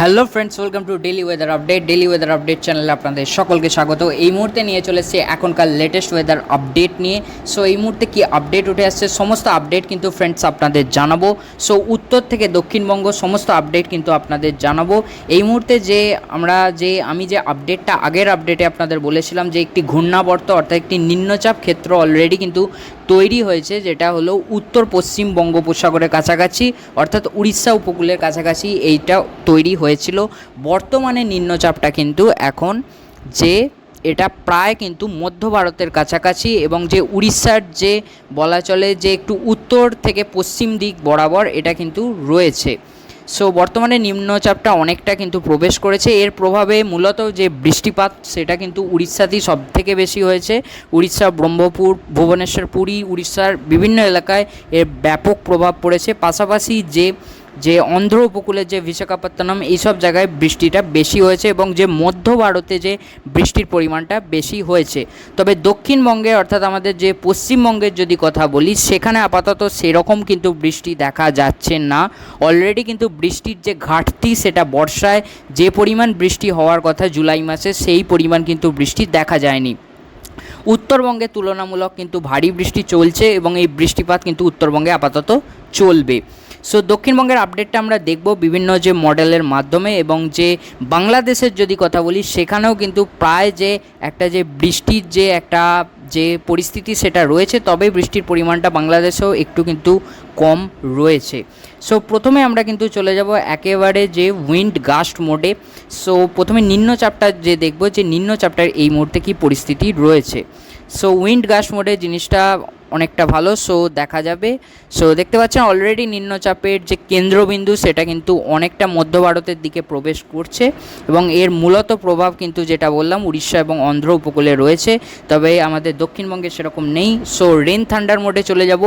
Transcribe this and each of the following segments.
Hello friends welcome to daily weather update daily weather update চ্যানেলে আপনাদের সকলকে স্বাগত। এই মুহূর্তে নিয়ে চলেছে এখনকার লেটেস্ট ওয়েদার আপডেট নিয়ে। সো এই মুহূর্তে কি আপডেট উঠে আসছে? সমস্ত আপডেট কিন্তু ফ্রেন্ডস আপনাদের জানাব। সো উত্তর থেকে দক্ষিণবঙ্গ সমস্ত আপডেট কিন্তু আপনাদের জানাব। এই মুহূর্তে যে আমরা যে, আমি যে আপডেটটা আগের আপডেটে আপনাদের বলেছিলাম যে, একটি ঘূর্ণাবর্ত অর্থাৎ একটি নিম্নচাপ ক্ষেত্র অলরেডি কিন্তু তৈরি হয়েছে, যেটা হলো উত্তর পশ্চিম বঙ্গোপসাগরের কাছাকাছি, অর্থাৎ উড়িষ্যা উপকূলের কাছাকাছি এইটা তৈরি হয়েছিল। বর্তমানে নিম্নচাপটা কিন্তু এখন যে এটা প্রায় কিন্তু মধ্য ভারতের কাছাকাছি এবং যে উড়িষ্যার যে বলা চলে যে একটু উত্তর থেকে পশ্চিম দিক বরাবর এটা কিন্তু রয়েছে। সো বর্তমানে নিম্নচাপটা অনেকটা কিন্তু প্রবেশ করেছে। এর প্রভাবে মূলত যে বৃষ্টিপাত, সেটা কিন্তু উড়িষ্যাতেই সব থেকে বেশি হয়েছে। উড়িষ্যা ব্রহ্মপুর, ভুবনেশ্বর, পুরী, উড়িষ্যার বিভিন্ন এলাকায় এর ব্যাপক প্রভাব পড়েছে। পাশাপাশি যে যে অন্ধ্র উপকূলের যে বিশাখাপত্তনম, এইসব জায়গায় বৃষ্টিটা বেশি হয়েছে এবং যে মধ্য ভারতে যে বৃষ্টির পরিমাণটা বেশি হয়েছে। তবে দক্ষিণবঙ্গে অর্থাৎ আমাদের যে পশ্চিমবঙ্গের যদি কথা বলি, সেখানে আপাতত সেরকম কিন্তু বৃষ্টি দেখা যাচ্ছে না। অলরেডি কিন্তু বৃষ্টির যে ঘাটতি সেটা বর্ষায় যে পরিমাণ বৃষ্টি হওয়ার কথা জুলাই মাসে, সেই পরিমাণ কিন্তু বৃষ্টি দেখা যায়নি। উত্তরবঙ্গে তুলনামূলক কিন্তু ভারী বৃষ্টি চলছে এবং এই বৃষ্টিপাত কিন্তু উত্তরবঙ্গে আপাতত চলবে। সো দক্ষিণবঙ্গের আপডেটটা আমরা দেখব বিভিন্ন যে মডেলের মাধ্যমে এবং যে বাংলাদেশের যদি কথা বলি, সেখানেও কিন্তু প্রায় যে একটা যে বৃষ্টির যে একটা যে পরিস্থিতি সেটা রয়েছে তবে বৃষ্টির পরিমাণটা বাংলাদেশেও একটু কিন্তু কম রয়েছে। সো প্রথমে আমরা কিন্তু চলে যাব একেবারে যে উইন্ড গাস্ট মোডে সো প্রথমে নিম্নচাপটা যে দেখব, যে নিম্নচাপটার এই মুহূর্তে কী পরিস্থিতি রয়েছে। সো উইন্ড গাস্ট মোডে জিনিসটা অনেকটা ভালো সো দেখা যাবে। সো দেখতে পাচ্ছেন অলরেডি নিম্নচাপের যে কেন্দ্রবিন্দু, সেটা কিন্তু অনেকটা মধ্য ভারতের দিকে প্রবেশ করছে এবং এর মূলত প্রভাব কিন্তু যেটা বললাম, উড়িষ্যা এবং অন্ধ্র উপকূলে রয়েছে। তবে আমাদের দক্ষিণবঙ্গে সেরকম নেই। সো রেন থান্ডার মোডে চলে যাব।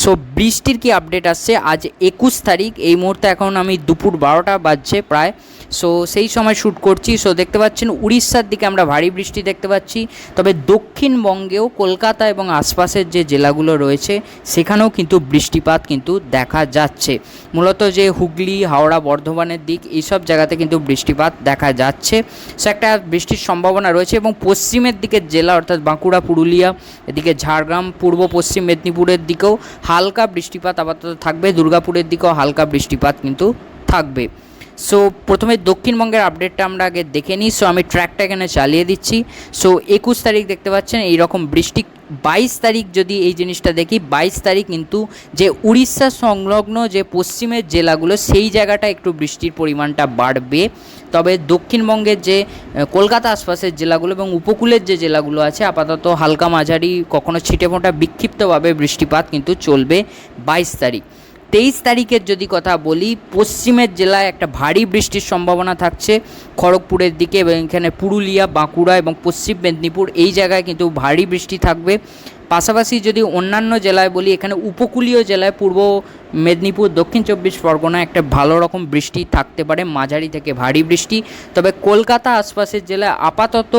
সো বৃষ্টির কি আপডেট আসছে? আজ একুশ তারিখ। এই মুহূর্তে এখন আমি দুপুর বারোটা বাজছে প্রায়। সো সেই সময় শ্যুট করছি। সো দেখতে পাচ্ছেন, উড়িষ্যার দিকে আমরা ভারী বৃষ্টি দেখতে পাচ্ছি। তবে দক্ষিণবঙ্গেও কলকাতা এবং আশপাশের যে জেলাগুলো রয়েছে, সেখানেও কিন্তু বৃষ্টিপাত কিন্তু দেখা যাচ্ছে। মূলত যে হুগলি, হাওড়া, বর্ধমানের দিক, এইসব জায়গাতে কিন্তু বৃষ্টিপাত দেখা যাচ্ছে। সো একটা বৃষ্টির সম্ভাবনা রয়েছে এবং পশ্চিমের দিকের জেলা, অর্থাৎ বাঁকুড়া, পুরুলিয়া, এদিকে ঝাড়গ্রাম, পূর্ব, পশ্চিম মেদিনীপুরের দিকেও হালকা বৃষ্টিপাত আপাতত থাকবে। দুর্গাপুরের দিকেও হালকা বৃষ্টিপাত কিন্তু থাকবে। সো প্রথমে দক্ষিণবঙ্গের আপডেটটা আমরা আগে দেখে নিই। সো আমি ট্র্যাকটা এখানে চালিয়ে দিচ্ছি। সো একুশ তারিখ দেখতে পাচ্ছেন এই রকম বৃষ্টি। বাইশ তারিখ যদি এই জিনিসটা দেখি, বাইশ তারিখ কিন্তু যে উড়িষ্যা সংলগ্ন যে পশ্চিমের জেলাগুলো, সেই জায়গাটা একটু বৃষ্টির পরিমাণটা বাড়বে। তবে দক্ষিণবঙ্গের যে কলকাতা আশপাশের জেলাগুলো এবং উপকূলের যে জেলাগুলো আছে, আপাতত হালকা মাঝারি, কখনো ছিটেমোটা বিক্ষিপ্তভাবে বৃষ্টিপাত কিন্তু চলবে বাইশ তারিখ। তেইশ তারিখের যদি কথা বলি, পশ্চিমের জেলায় একটা ভারী বৃষ্টির সম্ভাবনা থাকছে। খড়গপুরের দিকে এবং এখানে পুরুলিয়া, বাঁকুড়া এবং পশ্চিম মেদিনীপুর এই জায়গায় কিন্তু ভারী বৃষ্টি থাকবে। পাশাপাশি যদি অন্যান্য জেলায় বলি, এখানে উপকূলীয় জেলায় পূর্ব মেদিনীপুর, দক্ষিণ চব্বিশ পরগনা একটা ভালো রকম বৃষ্টি থাকতে পারে, মাঝারি থেকে ভারী বৃষ্টি। তবে কলকাতা আশপাশের জেলায় আপাতত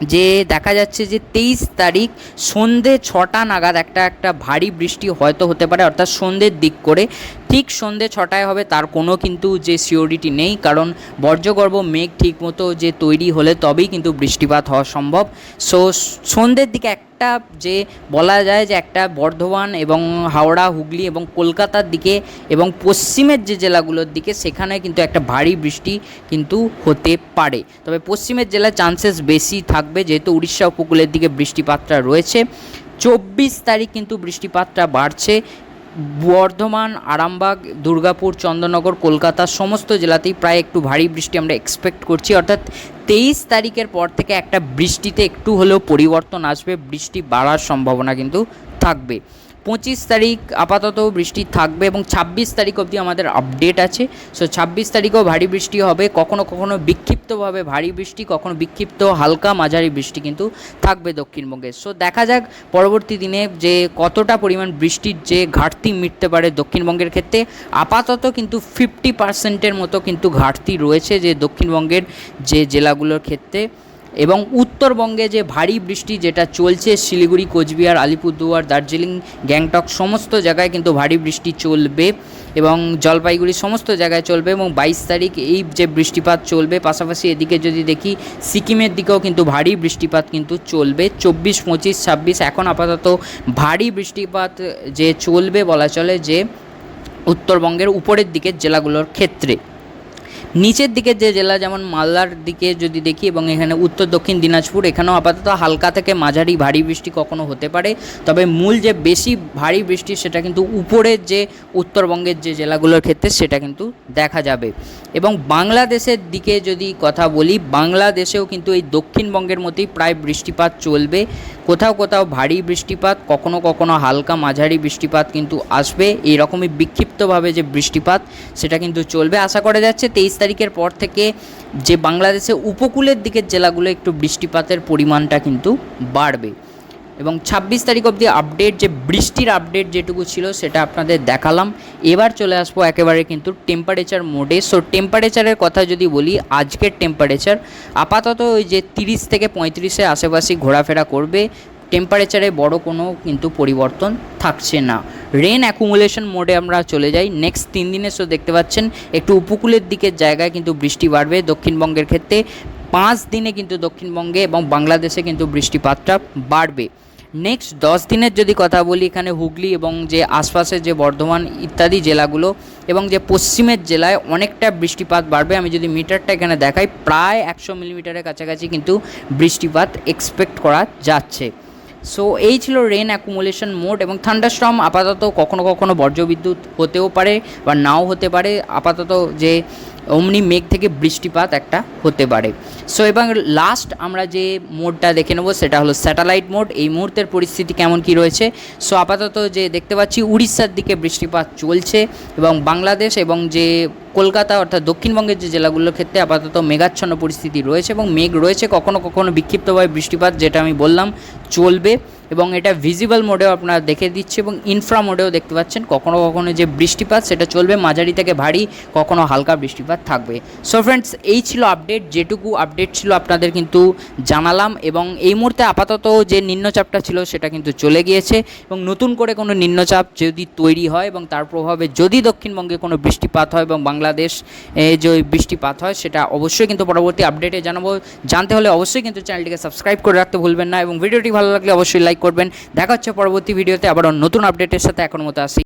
যে দেখা যাচ্ছে যে তেইশ তারিখ সন্ধে ছটা নাগাদ একটা একটা ভারী বৃষ্টি হয়তো হতে পারে, অর্থাৎ সন্ধ্যের দিক করে ঠিক সন্ধে ছটায় হবে, তার কোনো কিন্তু যে সিওরিটি নেই, কারণ বর্জ্যগর্ভ মেঘ ঠিকমতো যে তৈরি হলে তবেই কিন্তু বৃষ্টিপাত হওয়া সম্ভব। সো, সন্ধ্যের দিকে একটা যে বলা যায় যে একটা বর্ধমান এবং হাওড়া, হুগলি এবং কলকাতার দিকে এবং পশ্চিমের যে জেলাগুলোর দিকে, সেখানে কিন্তু একটা ভারী বৃষ্টি কিন্তু হতে পারে। তবে পশ্চিমের জেলায় চান্সেস বেশি থাকবে, যেহেতু উড়িষ্যা উপকূলের দিকে বৃষ্টিপাতটা রয়েছে। চব্বিশ তারিখ কিন্তু বৃষ্টিপাতটা বাড়ছে। বর্ধমান, আরামবাগ, দুর্গাপুর চন্দননগর কলকাতা সমস্ত জেলাতেই প্রায় একটু ভারী বৃষ্টি আমরা এক্সপেক্ট করছি। অর্থাৎ তেইশ তারিখের পর থেকে একটা বৃষ্টিতে একটু হলেও পরিবর্তন আসবে, বৃষ্টি বাড়ার সম্ভাবনা কিন্তু থাকবে। পঁচিশ তারিখ আপাতত বৃষ্টি থাকবে এবং ছাব্বিশ তারিখ অবধি আমাদের আপডেট আছে। সো ছাব্বিশ তারিখেও ভারী বৃষ্টি হবে। কখনো কখনো বিক্ষিপ্তভাবে ভারী বৃষ্টি, কখনো বিক্ষিপ্ত হালকা মাঝারি বৃষ্টি কিন্তু থাকবে দক্ষিণবঙ্গে। সো দেখা যাক পরবর্তী দিনে যে কতটা পরিমাণ বৃষ্টির যে ঘাটতি মিটতে পারে দক্ষিণবঙ্গের ক্ষেত্রে। আপাতত কিন্তু ফিফটি পার্সেন্টের মতো কিন্তু ঘাটতি রয়েছে যে দক্ষিণবঙ্গের যে জেলাগুলোর ক্ষেত্রে। এবং উত্তরবঙ্গে যে ভারী বৃষ্টি যেটা চলছে, শিলিগুড়ি, কোচবিহার, আলিপুরদুয়ার, দার্জিলিং, গ্যাংটক, সমস্ত জায়গায় কিন্তু ভারী বৃষ্টি চলবে এবং জলপাইগুড়ি সমস্ত জায়গায় চলবে এবং বাইশ তারিখ এই যে বৃষ্টিপাত চলবে, পাশাপাশি এদিকে যদি দেখি সিকিমের দিকেও কিন্তু ভারী বৃষ্টিপাত কিন্তু চলবে। চব্বিশ, পঁচিশ, ছাব্বিশ এখন আপাতত ভারী বৃষ্টিপাত যে চলবে বলা চলে যে উত্তরবঙ্গের উপরের দিকের জেলাগুলোর ক্ষেত্রে। নিচের দিকের যে জেলা, যেমন মালদার দিকে যদি দেখি এবং এখানে উত্তর, দক্ষিণ দিনাজপুর, এখানেও আপাতত হালকা থেকে মাঝারি ভারী বৃষ্টি কখনো হতে পারে। তবে মূল যে বেশি ভারী বৃষ্টি, সেটা কিন্তু উপরের যে উত্তরবঙ্গের যে জেলাগুলোর ক্ষেত্রে, সেটা কিন্তু দেখা যাবে। এবং বাংলাদেশের দিকে যদি কথা বলি, বাংলাদেশেও কিন্তু এই দক্ষিণবঙ্গের মতোই প্রায় বৃষ্টিপাত চলবে। কোথাও কোথাও ভারী বৃষ্টিপাত, কখনো কখনো হালকা মাঝারি বৃষ্টিপাত কিন্তু আসবে। এই রকমই বিক্ষিপ্তভাবে যে বৃষ্টিপাত, সেটা কিন্তু চলবে। আশা করা যাচ্ছে তেইশ তারিখের পর থেকে যে বাংলাদেশে উপকূলের দিকের জেলাগুলো একটু বৃষ্টিপাতের পরিমাণটা কিন্তু বাড়বে। এবং ছাব্বিশ তারিখ অবধি আপডেট যে বৃষ্টির আপডেট যেটুকু ছিল সেটা আপনাদের দেখালাম। এবার চলে আসব একেবারে কিন্তু টেম্পারেচার মোডে সো টেম্পারেচারের কথা যদি বলি, আজকের টেম্পারেচার আপাতত ওই যে তিরিশ থেকে পঁয়ত্রিশে আশেপাশে ঘোরাফেরা করবে। টেম্পারেচারে বড় কোনো কিন্তু পরিবর্তন থাকছে না। রেন অ্যাকুমুলেশন মোডে আমরা চলে যাই। নেক্সট তিন দিনের শো দেখতে পাচ্ছেন, একটু উপকূলের দিকের জায়গায় কিন্তু বৃষ্টি বাড়বে দক্ষিণবঙ্গের ক্ষেত্রে। পাঁচ দিনে কিন্তু দক্ষিণবঙ্গে এবং বাংলাদেশে কিন্তু বৃষ্টিপাতটা বাড়বে। নেক্সট দশ দিনের যদি কথা বলি, এখানে হুগলি এবং যে আশপাশের যে বর্ধমান ইত্যাদি জেলাগুলো এবং যে পশ্চিমের জেলায় অনেকটা বৃষ্টিপাত বাড়বে, আমি যদি মিটারটা এখানে দেখাই, প্রায় একশো মিলিমিটারের কাছাকাছি কিন্তু বৃষ্টিপাত এক্সপেক্ট করা যাচ্ছে। সো এই ছিল রেন অ্যাকুমুলেশন মোড এবং থান্ডারস্টর্ম আপাতত কখনো কখনো বজ্রবিদ্যুৎ হতেও পারে বা নাও হতে পারে। আপাতত যে অমনি মেঘ থেকে বৃষ্টিপাত একটা হতে পারে। সো এবং লাস্ট আমরা যে মোডটা দেখে নেব, সেটা হলো স্যাটেলাইট মোড এই মুহূর্তের পরিস্থিতি কেমন কি রয়েছে? সো আপাতত যে দেখতে পাচ্ছি, উড়িষ্যার দিকে বৃষ্টিপাত চলছে এবং বাংলাদেশ এবং যে কলকাতা অর্থাৎ দক্ষিণবঙ্গের যে জেলাগুলোর ক্ষেত্রে আপাতত মেঘাচ্ছন্ন পরিস্থিতি রয়েছে এবং মেঘ রয়েছে কখনো কখনো বিক্ষিপ্তভাবে বৃষ্টিপাত, যেটা আমি বললাম, চলবে। এবং এটা ভিজিবল মোডেও আপনারা দেখে দিচ্ছে এবং ইনফ্রা মোডেও দেখতে পাচ্ছেন। কখনো কখনো যে বৃষ্টিপাত, সেটা চলবে, মাঝারি থেকে ভারী, কখনো হালকা বৃষ্টিপাত থাকবে। সো ফ্রেন্ডস এই ছিল আপডেট যেটুকু আপডেট ছিল আপনাদের কিন্তু জানালাম এবং এই মুহূর্তে আপাতত যে নিম্নচাপটা ছিল, সেটা কিন্তু চলে গিয়েছে এবং নতুন করে কোনো নিম্নচাপ যদি তৈরি হয় এবং তার প্রভাবে যদি দক্ষিণবঙ্গে কোনো বৃষ্টিপাত হয় এবং বাংলাদেশ যে বৃষ্টিপাত হয়, সেটা অবশ্যই কিন্তু পরবর্তী আপডেটে জানাব। জানতে হলে অবশ্যই কিন্তু চ্যানেলটিকে সাবস্ক্রাইব করে রাখতে ভুলবেন না এবং ভিডিওটি ভালো লাগলে অবশ্যই লাইক করবেন। দেখা হচ্ছে পরবর্তী ভিডিওতে আবার নতুন আপডেটের সাথে এখন মতো আসি।